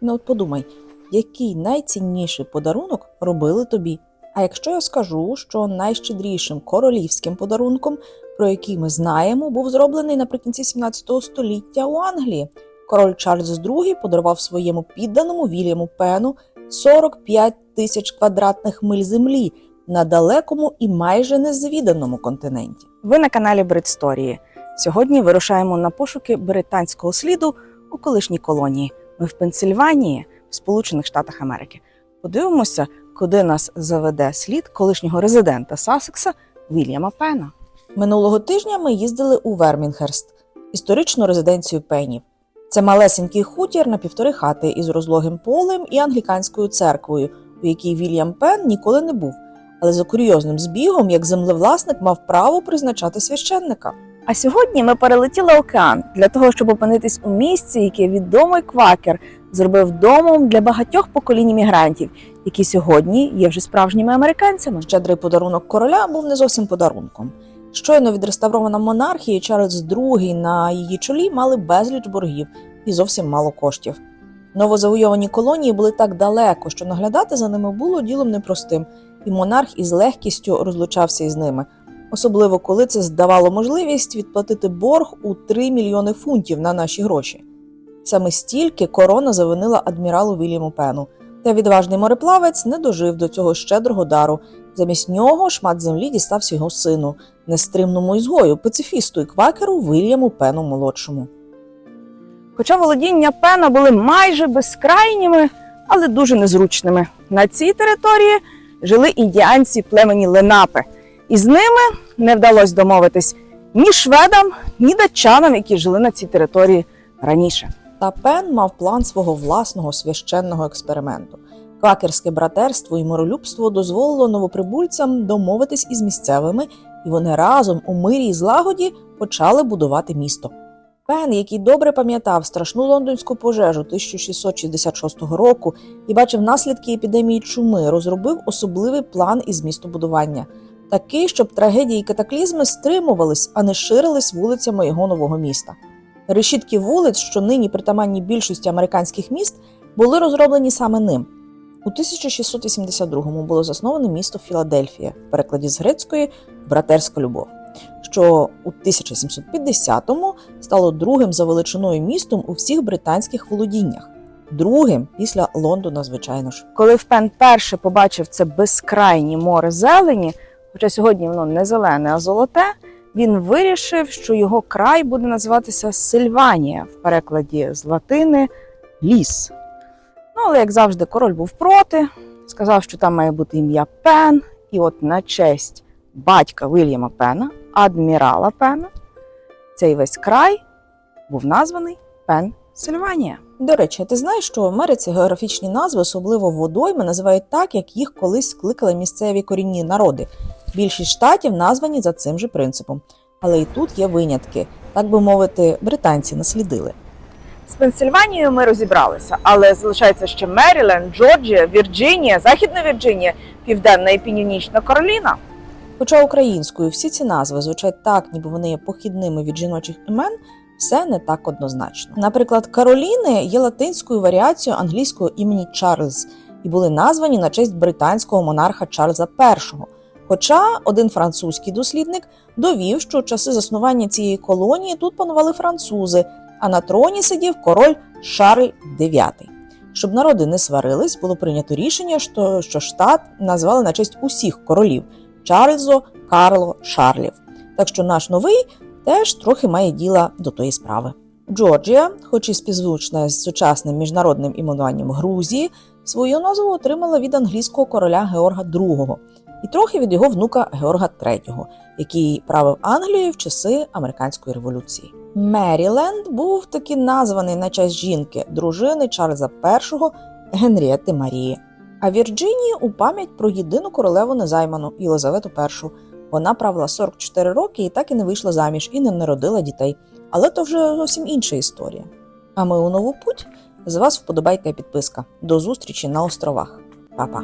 Ну от подумай, який найцінніший подарунок робили тобі? А якщо я скажу, що найщедрішим королівським подарунком, про який ми знаємо, був зроблений наприкінці 17 століття у Англії. Король Чарльз II подарував своєму підданому Вільяму Пену 45 тисяч квадратних миль землі на далекому і майже незвіданому континенті. Ви на каналі Бритсторії. Сьогодні вирушаємо на пошуки британського сліду у колишній колонії. Ми в Пенсильванії, в Сполучених Штатах Америки. Подивимося, куди нас заведе слід колишнього резидента Сассекса Вільяма Пена. Минулого тижня ми їздили у Вермінгерст, історичну резиденцію Пенів. Це малесенький хутір на півтори хати із розлогим полем і англіканською церквою, у якій Вільям Пен ніколи не був, але за курйозним збігом, як землевласник, мав право призначати священника. А сьогодні ми перелетіли океан для того, щоб опинитись у місці, яке відомий квакер зробив домом для багатьох поколінь іммігрантів, які сьогодні є вже справжніми американцями. Щедрий подарунок короля був не зовсім подарунком. Щойно відреставрована монархія Чарльз II на її чолі мали безліч боргів і зовсім мало коштів. Новозавойовані колонії були так далеко, що наглядати за ними було ділом непростим, і монарх із легкістю розлучався із ними, особливо коли це здавало можливість відплатити борг у 3 мільйони фунтів на наші гроші. Саме стільки корона завинила адміралу Вільяму Пену. Та відважний мореплавець не дожив до цього щедрого дару. Замість нього шмат землі дістався його сину, нестримному ізгою, пацифісту і квакеру Вільяму Пену молодшому. Хоча володіння Пена були майже безкрайніми, але дуже незручними. На цій території жили індіанці племені Ленапи, і з ними не вдалося домовитись ні шведам, ні датчанам, які жили на цій території раніше. Та Пен мав план свого власного священного експерименту. Квакерське братерство і миролюбство дозволило новоприбульцям домовитись із місцевими, і вони разом у мирі і злагоді почали будувати місто. Пен, який добре пам'ятав страшну лондонську пожежу 1666 року і бачив наслідки епідемії чуми, розробив особливий план із містобудування, такий, щоб трагедії і катаклізми стримувались, а не ширились вулицями його нового міста. Решітки вулиць, що нині притаманні більшості американських міст, були розроблені саме ним. У 1682-му було засноване місто Філадельфія, в перекладі з грецької братерська любов, що у 1750-му стало другим за величиною містом у всіх британських володіннях, другим після Лондона, звичайно ж. Коли в Пен перше побачив це безкрайнє море зелені, хоча сьогодні воно не зелене, а золоте, він вирішив, що його край буде називатися Сильванія в перекладі з латини ліс. Ну, але, як завжди, король був проти, сказав, що там має бути ім'я Пен, і от на честь батька Вільяма Пена, адмірала Пена, цей весь край був названий Пен Сильванія. До речі, ти знаєш, що в Америці географічні назви, особливо водойми, називають так, як їх колись скликали місцеві корінні народи. Більшість штатів названі за цим же принципом. Але і тут є винятки, так би мовити, британці наслідили. З Пенсильванією ми розібралися, але залишається ще Меріленд, Джорджія, Вірджинія, Західна Вірджинія, Південна і Північна Кароліна. Хоча українською всі ці назви звучать так, ніби вони є похідними від жіночих імен, все не так однозначно. Наприклад, Кароліни є латинською варіацією англійського імені Чарльз і були названі на честь британського монарха Чарльза І. Хоча один французький дослідник довів, що у часи заснування цієї колонії тут панували французи, а на троні сидів король Шарль IX. Щоб народи не сварились, було прийнято рішення, що, що штат назвали на честь усіх королів Чарльзо, Карло, Шарлів. Так що наш новий теж трохи має діла до тої справи. Джорджія, хоч і співзвучна з сучасним міжнародним іменуванням Грузії, свою назву отримала від англійського короля Георга II і трохи від його внука Георга III, який правив Англією в часи американської революції. Меріленд був таки названий на честь жінки, дружини Чарльза І Генрієти Марії. А Вірджинії у пам'ять про єдину королеву незайману Єлизавету І. Вона правила 44 роки і так і не вийшла заміж і не народила дітей. Але то вже зовсім інша історія. А ми у нову путь. З вас вподобайка і підписка. До зустрічі на островах. Па-па!